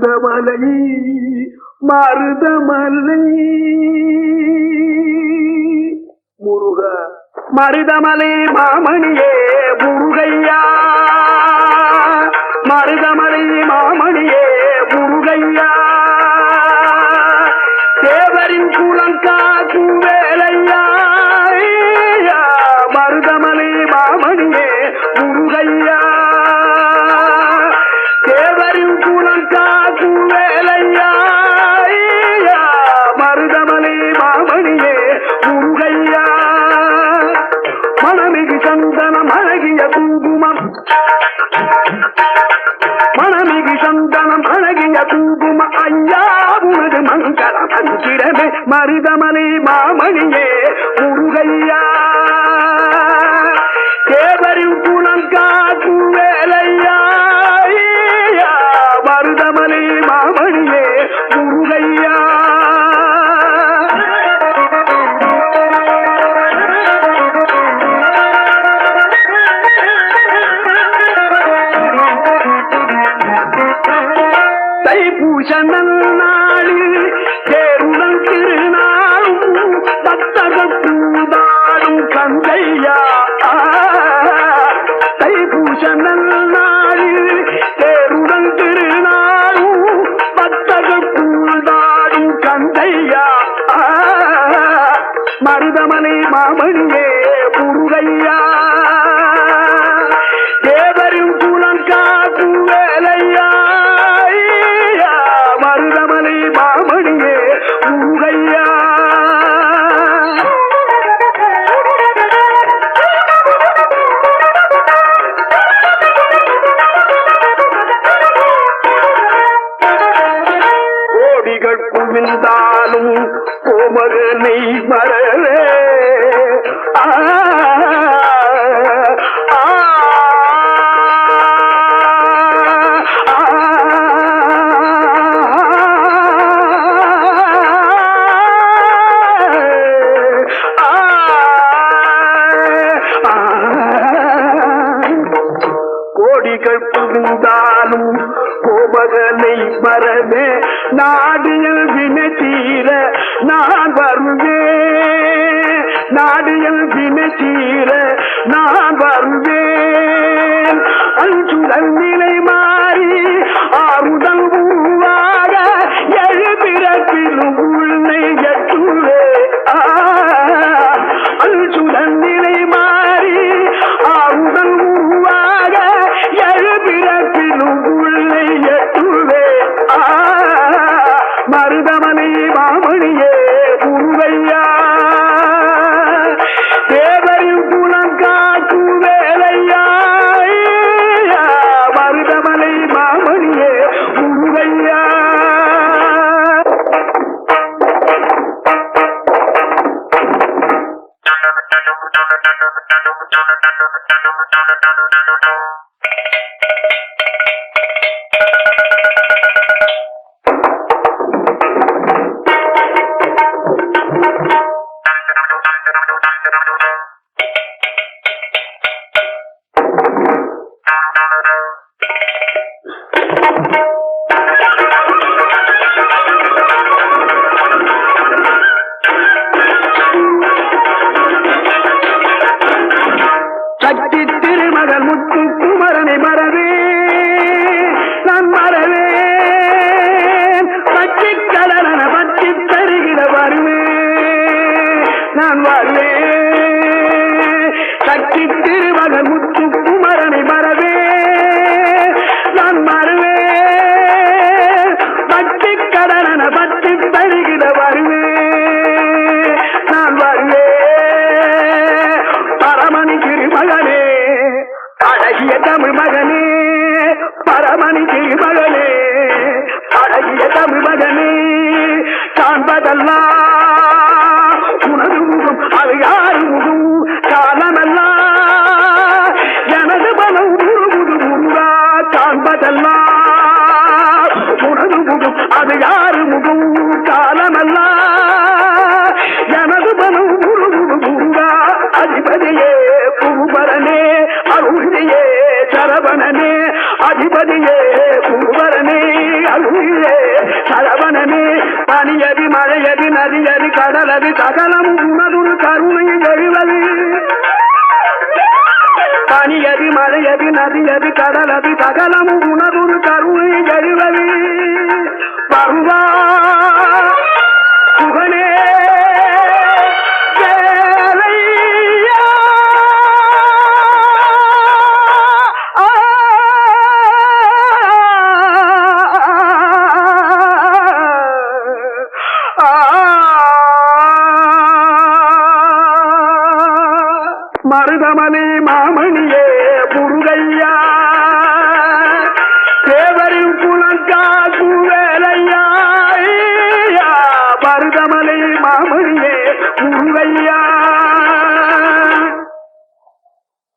மருதமலை மருதமலை முருக மருதமலை மாமணியே முருகையா. மருத சந்தனம் அழகிய குங்குமம். மனமிகு சந்தனம் அழகிய குங்கும ஐயா உனது மங்களம் அஞ்சிடமே மருதமலை மாமணியே தைப்பூச நன்னாளில் கோமகனை மறவே ஆ, கோடிகள் புகுந்தாலும் கோபகனை மரமே நாடியல் வினை அஞ்சுடல் மாறி ஆறுதல் பூவாக எழுபிறப்பிலும் உள்ளே எட்டுள்ளே. அஞ்சுடல் நிலை சக்தி திருமகள் முத்து குமரனை மறவே நான் மறவே பச்சை கடலன பற்றி தருகிற வருவே நான் வருவேன். சக்தி திருமகள் முத்து காண்பதெல்லாம் உனது முகம் அது யாரு முகம் காலமெல்லாம் எனது மனம் உருகுது முருகா காண்பதெல்லாம் உனது முகம் அது யாரு முகம் காலமெல்லாம் எனது உருகுது அதிபதியே புகுபரனே அருளியே சரவணனே அதிபதியே புகுபரனே பனியதி மழையதி நதியதி கடலது சகலம் உனதுரு கருணை எழுவது பனியதி மழையதி நதியதி கடலது சகலம் மருதமலை மாமணியே